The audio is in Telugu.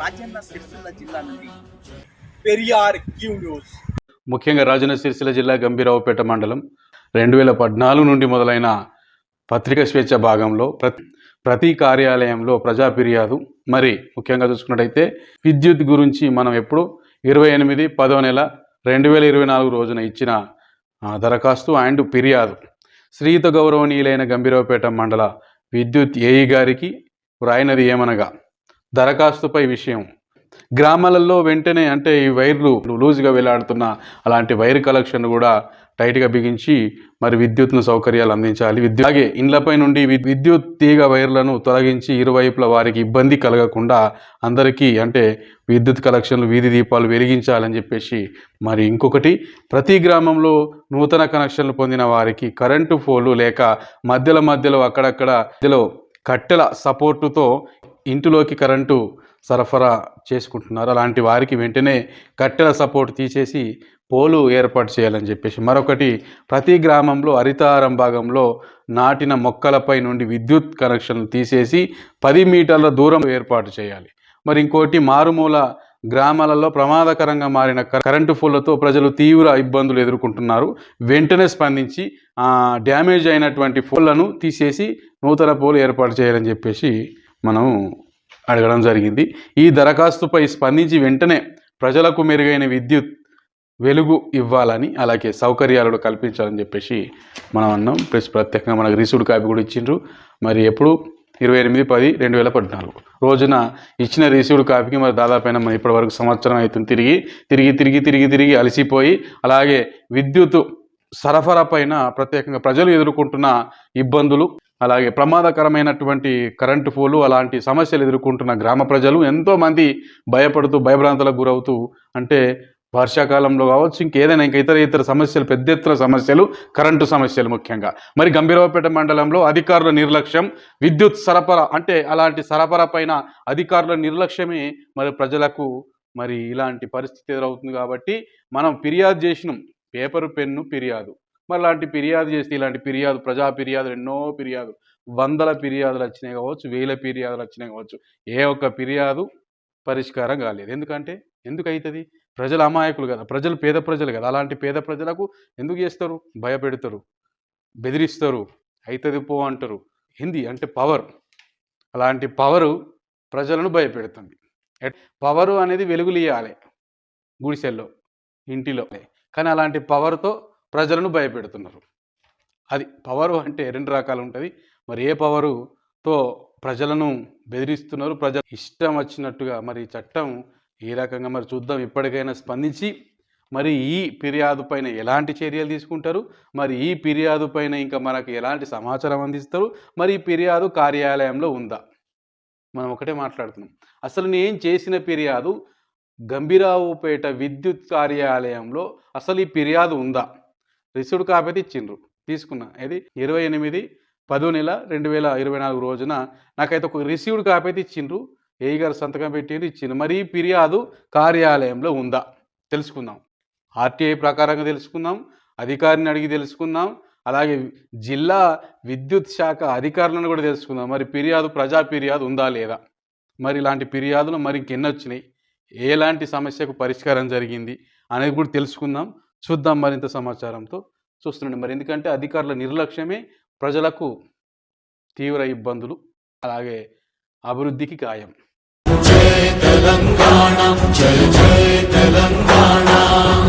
రాజన్న సిరిసిల్ల జిల్లా నుండి పెరియార్ క్యూ న్యూస్. ముఖ్యంగా రాజన్న సిరిసిల్ల జిల్లా గంభీరావుపేట మండలం. రెండు వేల పద్నాలుగు నుండి మొదలైన పత్రికా స్వేచ్ఛ భాగంలో ప్రతి ప్రతి కార్యాలయంలో ప్రజా ఫిర్యాదు. మరి ముఖ్యంగా చూసుకున్నట్టయితే విద్యుత్ గురించి మనం ఎప్పుడు ఇరవై ఎనిమిది పదో నెల రెండు వేల ఇరవై నాలుగు రోజున ఇచ్చిన దరఖాస్తు అండ్ ఫిర్యాదు. శ్రీయుత గౌరవనీయులైన గంభీరావుపేట మండల విద్యుత్ ఏఈ గారికి వ్రాయినది ఏమనగా దరఖాస్తుపై విషయం. గ్రామాలలో వెంటనే అంటే ఈ వైర్లు లూజ్గా వేలాడుతున్న అలాంటి వైర్ కలెక్షన్ కూడా టైట్గా బిగించి మరి విద్యుత్ను సౌకర్యాలు అందించాలి. విద్యుత్ అలాగే ఇండ్లపై నుండి విద్యుత్ తీగ వైర్లను తొలగించి ఇరువైపుల వారికి ఇబ్బంది కలగకుండా అందరికీ అంటే విద్యుత్ కలెక్షన్లు వీధి దీపాలు వెలిగించాలని చెప్పేసి మరి ఇంకొకటి ప్రతి గ్రామంలో నూతన కనెక్షన్లు పొందిన వారికి కరెంటు ఫోలు లేక మధ్యలో మధ్యలో అక్కడక్కడ మధ్యలో కట్టెల సపోర్టుతో ఇంటిలోకి కరెంటు సరఫరా చేసుకుంటున్నారు. అలాంటి వారికి వెంటనే కట్టెల సపోర్ట్ తీసేసి పోలు ఏర్పాటు చేయాలని చెప్పేసి మరొకటి ప్రతి గ్రామంలో హరితహారం భాగంలో నాటిన మొక్కలపై నుండి విద్యుత్ కనెక్షన్లు తీసేసి పది మీటర్ల దూరం ఏర్పాటు చేయాలి. మరి ఇంకోటి మారుమూల గ్రామాలలో ప్రమాదకరంగా మారిన కరెంటు పోలతో ప్రజలు తీవ్ర ఇబ్బందులు ఎదుర్కొంటున్నారు. వెంటనే స్పందించి డ్యామేజ్ అయినటువంటి పోల్లను తీసేసి నూతన పోలు ఏర్పాటు చేయాలని చెప్పేసి మనం అడగడం జరిగింది. ఈ దరఖాస్తుపై స్పందించి వెంటనే ప్రజలకు మెరుగైన విద్యుత్ వెలుగు ఇవ్వాలని అలాగే సౌకర్యాలను కల్పించాలని చెప్పేసి మనం అన్నాం. ప్లస్ ప్రత్యేకంగా మనకు రిసీవ్డ్ కాపీ కూడా ఇచ్చిండ్రు. మరి ఎప్పుడు? ఇరవై ఎనిమిది పది రెండు వేల పద్నాలుగు. రోజున ఇచ్చిన రిసీవ్డ్ కాపీకి మరి దాదాపైన మనం ఇప్పటివరకు సంవత్సరం అవుతుంది. తిరిగి తిరిగి తిరిగి తిరిగి తిరిగి అలసిపోయి అలాగే విద్యుత్ సరఫరా పైన ప్రత్యేకంగా ప్రజలు ఎదుర్కొంటున్న ఇబ్బందులు అలాగే ప్రమాదకరమైనటువంటి కరెంటు పోలు అలాంటి సమస్యలు ఎదుర్కొంటున్న గ్రామ ప్రజలు ఎంతోమంది భయపడుతూ భయభ్రాంతలకు గురవుతూ అంటే వర్షాకాలంలో కావచ్చు ఇంకేదైనా ఇంకా ఇతర ఇతర సమస్యలు పెద్ద ఎత్తున సమస్యలు కరెంటు సమస్యలు ముఖ్యంగా. మరి గంభీరవపేట మండలంలో అధికారుల నిర్లక్ష్యం విద్యుత్ సరఫరా అంటే అలాంటి సరఫరా పైన అధికారుల నిర్లక్ష్యమే మరి ప్రజలకు మరి ఇలాంటి పరిస్థితి ఎదురవుతుంది కాబట్టి మనం ఫిర్యాదు చేసినాం. పేపరు పెన్ను ఫిర్యాదు. మరి అలాంటి ఫిర్యాదు చేస్తే ఇలాంటి ఫిర్యాదు ప్రజా ఫిర్యాదులు ఎన్నో ఫిర్యాదు. వందల ఫిర్యాదులు వచ్చినాయి కావచ్చు వేల ఫిర్యాదులు వచ్చినాయి కావచ్చు. ఏ ఒక్క ఫిర్యాదు పరిష్కారం కాలేదు. ఎందుకంటే ఎందుకు అవుతుంది? ప్రజలు అమాయకులు కదా. ప్రజలు పేద ప్రజలు కదా. అలాంటి పేద ప్రజలకు ఎందుకు చేస్తారు? భయపెడతారు. బెదిరిస్తారు. అవుతుంది పో అంటారు. హిందీ అంటే పవర్. అలాంటి పవరు ప్రజలను భయపెడుతుంది. పవరు అనేది వెలుగులియాలి గుడిసెల్లో ఇంటిలో. కానీ అలాంటి పవర్తో ప్రజలను భయపెడుతున్నారు. అది పవరు అంటే రెండు రకాలు ఉంటుంది. మరి ఏ పవరుతో ప్రజలను బెదిరిస్తున్నారు? ప్రజలు ఇష్టం వచ్చినట్టుగా మరి చట్టం ఏ రకంగా మరి చూద్దాం? ఇప్పటికైనా స్పందించి మరి ఈ ఫిర్యాదు పైన ఎలాంటి చర్యలు తీసుకుంటారు? మరి ఈ ఫిర్యాదు పైన ఇంకా మనకు ఎలాంటి సమాచారం అందిస్తారు? మరి ఈ ఫిర్యాదు కార్యాలయంలో ఉందా? మనం ఒకటే మాట్లాడుతున్నాం. అసలు నేను చేసిన ఫిర్యాదు గంభీరావుపేట విద్యుత్ కార్యాలయంలో అసలు ఈ ఫిర్యాదు ఉందా? రిసీవ్డ్ కాపీ అయితే ఇచ్చిండ్రు. తీసుకున్నా ఇది ఇరవై ఎనిమిది పదో నెల రెండు వేల ఇరవై నాలుగు రోజున నాకైతే ఒక రిసీవ్డ్ కాపీ అయితే ఇచ్చిండ్రు. ఏఈ గారు సంతకం పెట్టిండ్రు ఇచ్చిండ్రు. మరి ఈ ఫిర్యాదు కార్యాలయంలో ఉందా? తెలుసుకుందాం. ఆర్టీఐ ప్రకారంగా తెలుసుకుందాం అధికారిని అడిగి తెలుసుకుందాం అలాగే జిల్లా విద్యుత్ శాఖ అధికారులను కూడా తెలుసుకుందాం. మరి ఫిర్యాదు ప్రజా ఫిర్యాదు ఉందా లేదా? మరి ఇలాంటి ఫిర్యాదులు మరి ఇంకెన్నొచ్చినాయి ఎలాంటి సమస్యకు పరిష్కారం జరిగింది అనేది కూడా తెలుసుకుందాం. చూద్దాం మరింత సమాచారంతో. చూస్తుండే మరి ఎందుకంటే అధికారుల నిర్లక్ష్యమే ప్రజలకు తీవ్ర ఇబ్బందులు అలాగే అభివృద్ధికి ఖాయం. జై తెలంగాణ జై జై తెలంగాణ.